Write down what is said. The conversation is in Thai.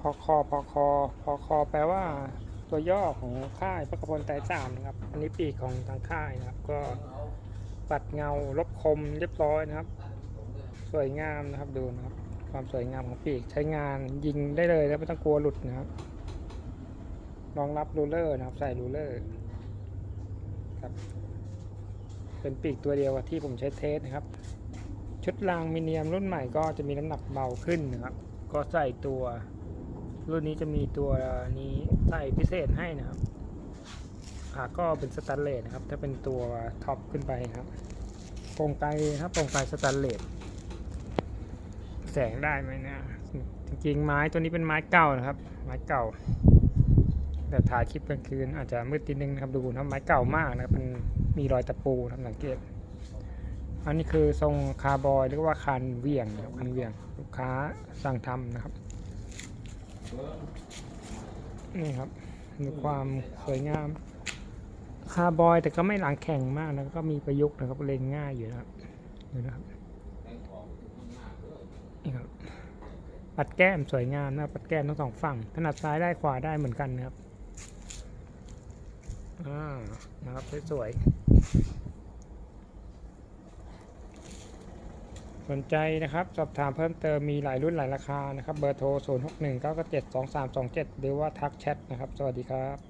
พอคอพอคอพอคอแปลว่าตัวย่อของค่ายพระกพลไตรสามนะครับ อันนี้ปีกของทางค่ายนะครับ ก็ปัดเงาลบคมเรียบร้อยนะครับ สวยงามนะครับดูนะครับ ความสวยงามของปีกใช้งานยิงได้เลยแล้วไม่ต้องกลัวหลุดนะครับรองรับรูเลอร์นะครับ ใส่รูเลอร์ครับ เป็นปีกตัวเดียวกับที่ผมใช้เทสนะครับ ชุดรางมิเนียมรุ่นใหม่ก็จะมีน้ำหนักเบาขึ้นนะครับ ก็ใส่ตัว รุ่นนี้จะมีตัวนี้ใส่พิเศษให้นะครับขาก็เป็นสแตนเลสนะครับ ถ้าเป็นตัวท็อปขึ้นไปครับโปร่งไกครับโปร่งไกสแตนเลสแสงได้ไหมเนะ จริงๆไม้ตัวนี้เป็นไม้เก่านะครับ ไม้เก่า แต่ถ่ายคลิปกลางคืนอาจจะมืดนิดนึงนะครับดูนะไม้เก่ามากนะครับมันมีรอยตะปูนะครับสังเกต อันนี้คือทรงคาร์บอยหรือว่าคันเวียงนะครับคันเวียงลูกค้าสั่งทำนะครับ นี่ครับมีความสวยงาม คาร์บอยแต่ก็ไม่หลังแข็งมากนะก็มีประยุกต์นะครับเล็งง่ายอยู่นะครับดูนะครับนี่ครับปัดแก้มสวยงามนะปัดแก้มทั้งสองฝั่งถนัดซ้ายได้ขวาได้เหมือนกันนะครับอ่านะครับสวยๆ สนใจนะครับ สอบถามเพิ่มเติมมีหลายรุ่นหลายราคานะครับ เบอร์โทร 0 6 1 9 7 2 3 2 7 หรือว่าทักแชทนะครับ สวัสดีครับ